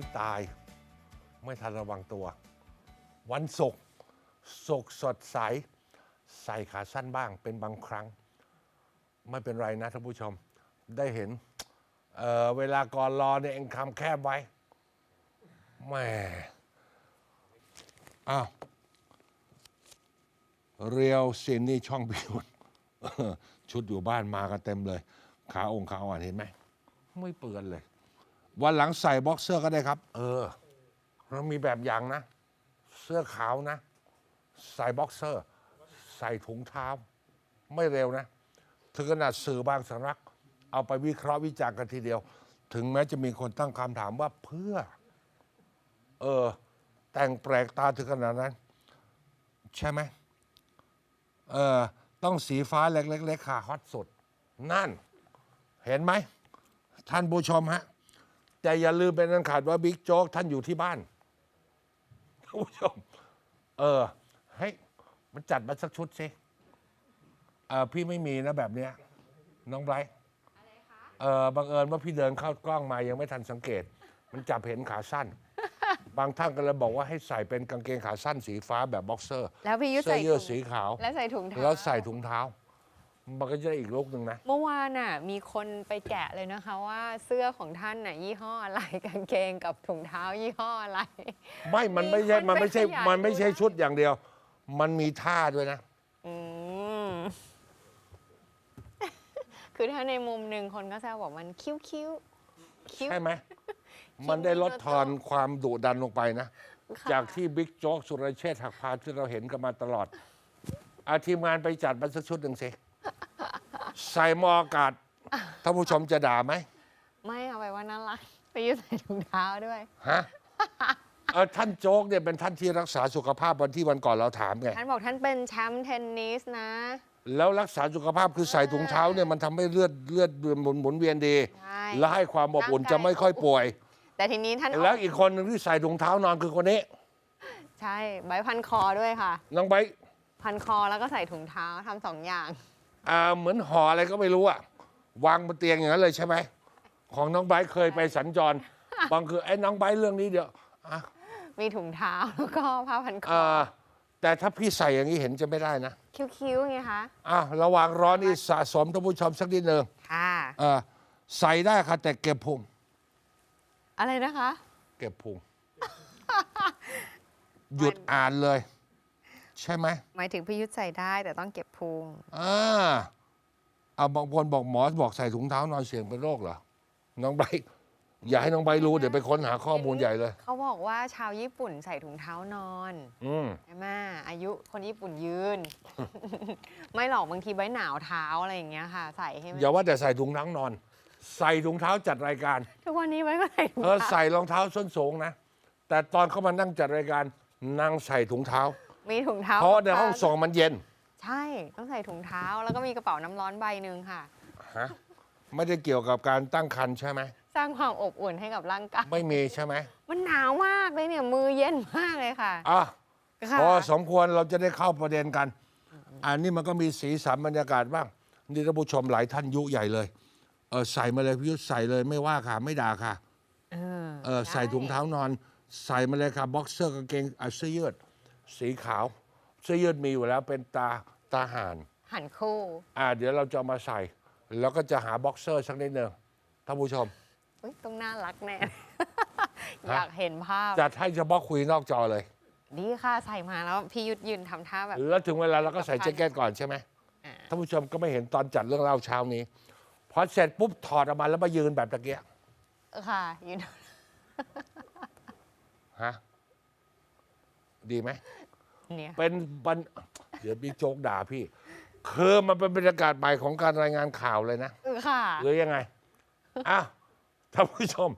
อุ๊ยตาย ไม่ทันระวังตัว วันศุกร์ศุกร์สดใส ใส่ขาสั้นบ้างเป็นบางครั้ง ไม่เป็นไรนะท่านผู้ชม ได้เห็นเเวลาก่อนรอเนี่ยเองคำแคบไว้แม่อ้าวเรียวซินนี่ช่องพิวชุดอยู่บ้านมากันเต็มเลย ขาองค์ขาอ่อนเห็นไหม ไม่เปื้อนเลย วันหลังใส่บ็อกเซอร์ก็ได้ครับ เออ เรามีแบบอย่างนะ เสื้อขาวนะ ใส่บ็อกเซอร์ ใส่ถุงเท้า ไม่เร็วนะ ถึงขนาดสื่อบางสำนัก เอาไปวิเคราะห์วิจารณ์กันทีเดียว ถึงแม้จะมีคนตั้งคำถามว่าเพื่อ เออ แต่งแปลกตาถึงขนาดนั้น ใช่ไหมเออต้องสีฟ้าเล็กๆค่ะฮอตสุด นั่น เห็นไหม ท่านผู้ชมฮะ แต่อย่าลืมเป็นอันขาดว่าบิ๊กโจ๊กท่านอยู่ที่บ้านท่านผู้ชม เออให้ยมันจัดมาสักชุดสิเออพี่ไม่มีนะแบบเนี้ย น้องไบรท์เออบังเอิญว่าพี่เดินเข้ากล้องมายังไม่ทันสังเกต มันจับเห็นขาสั้น บางท่านก็เลยบอกว่าให้ใส่เป็นกางเกงขาสั้นสีฟ้าแบบบ็อกเซอร์แล้วพี่ยุทธเสื้ใส่อยืดถุงสีขาว แล้วใส่ถุงเท้า แล้วใส่ถุงเท้า มันก็จะได้อีกลุกหนึ่งนะ เมื่อวานน่ะมีคนไปแกะเลยนะคะว่าเสื้อของท่านน่ะยี่ห้ออะไรกางเกงกับถุงเท้ายี่ห้ออะไร ไม่ มันไม่ใช่ มีคนมันไม่ใช่ ไปขยายมันไม่ใช่ดูนะชุดอย่างเดียว มันมีท่าด้วยนะ อืมคือถ้าในมุมหนึ่งคนก็แซวบอกมันคิ้วคิ้วคิ้ว ใช่ไหม มันได้ลดทอนความดุดันลงไปนะ ค่ะ จากที่บิ๊กโจ๊กสุรเชษฐ์หักพานที่เราเห็นกันมาตลอดอาทีมงานไปจัดมันสักชุดหนึ่งสิ ใส่หมออากาศท่านผู้ชมจะด่าไหมไม่เอาไปว่าน่ารักไปยุทธใส่ถุงเท้าด้วย ฮะเออท่านโจ๊กเนี่ยเป็นท่านที่รักษาสุขภาพวันที่วันก่อนเราถามไงท่านบอกท่านเป็นแชมป์เทนนิสนะ แล้วรักษาสุขภาพคือใส่ถุงเท้าเนี่ยมันทำให้เลือดเลือดหมุนหมุนเวียนดี ใช่และให้ความอบอุ่นร่างกาย จะไม่ค่อยป่วย แต่ทีนี้ท่านอแล้วอกอีกคนหนึ่งที่ใส่ถุงเท้านอนคือคนนี้ใช่ใบพันคอด้วยค่ะ น้องไบร์ทพันคอแล้วก็ใส่ถุงเท้าทำสองอย่างอ่า เหมือนห่ออะไรก็ไม่รู้อะวางบนเตียงอย่างนั้นเลยใช่ไหมของน้องไบร์ทเคยไปสัญจรบางคือไอ้น้องไบร์ทเรื่องนี้เดี๋ยวอะมีถุงเท้าแล้วก็ผ้าพันคออ่าแต่ถ้าพี่ใส่อย่างนี้เห็นจะไม่ได้นะคิ้วๆไงคะอะระหว่างร้อนนี่สะสมท่านผู้ชมสักนิดหนึ่งค่ะอ่าใส่ได้ค่ะแต่เก็บพุงอะไรนะคะ เก็บพุงหยุดอ่านเลย ใช่ไหมหมายถึงพี่ยุทธใส่ได้แต่ต้องเก็บพุงอ่าเอาบางคนบอกหมอบอกใส่ถุงเท้านอนเสี่ยงเป็นโรคเหรอ น้องไบร์ทอย่าให้น้องไบร์ทรู้เดี๋ยวไปค้นหาข้อมูลใหญ่เลย เขาบอกว่าชาวญี่ปุ่นใส่ถุงเท้านอนอืม ใช่ไหมอายุคนญี่ปุ่นยืน ไม่หรอกบางทีใบหนาวเท้าอะไรอย่างเงี้ยค่ะ ใส่ให้มันอย่าว่าแต่ใส่ถุงเท้านอน ใส่ถุงเท้าจัดรายการ ทุกวันนี้ใบก็ใส่ถุงเออเท้าใส่รองเท้าส้นสูงนะ แต่ตอนเขามานั่งจัดรายการนั่งใส่ถุงเท้า มีถุงเท้าเพราะในห้องส่งมันเย็น ใช่ต้องใส่ถุงเท้าแล้วก็มีกระเป๋าน้ำร้อนใบหนึ่งค่ะฮะไม่ได้เกี่ยวกับการตั้งครรภ์ใช่ไหมสร้างความอบอุ่นให้กับร่างกายไม่มีใช่ไหมมันหนาวมากเลยเนี่ยมือเย็นมากเลยค่ะอะค่ะพอสมควรเราจะได้เข้าประเด็นกัน อันนี้มันก็มีสีสันบรรยากาศบ้างนี่ท่านผู้ชมหลายท่านยุใหญ่เลยเออใส่มาเลยพี่ยุทธใส่เลยไม่ว่าค่ะ ไม่ด่าค่ะเออเออใส่ถุงเท้านอน ใส่มาเลยค่ะบ็อกเซอร์กางเกงอะเสื้อยืด สีขาวเสื้อยืดมีอยู่แล้วเป็นตาตาห่าน หันคู่ อ่า เดี๋ยวเราจะเอามาใส่ แล้วก็จะหาบ็อกเซอร์สักนิดหนึ่งท่านผู้ชม อุ๊ย ต้องน่ารักแน่ อยากเห็นภาพ จัดให้เฉพาะคุยนอกจอเลย ดีค่ะใส่มาแล้ว พี่ยุทธยืนทำท่าแบบ แล้วถึงเวลาเราก็ใส่แจ็คเก็ตก่อนใช่ไหมอ่า ท่านผู้ชมก็ไม่เห็นตอนจัดเรื่องเล่าเช้านี้ พอเสร็จปุ๊บถอดออกมาแล้วมายืนแบบตะเกียค่ะยืนฮะ ดีไหม เนี่ย เป็นบันเดี๋ยวบิ๊กโจ๊กด่าพี่คือมันเป็นบรรยากาศใหม่ของการรายงานข่าวเลยนะเออค่ะ หรือยังไง อ้าวท่านผู้ชม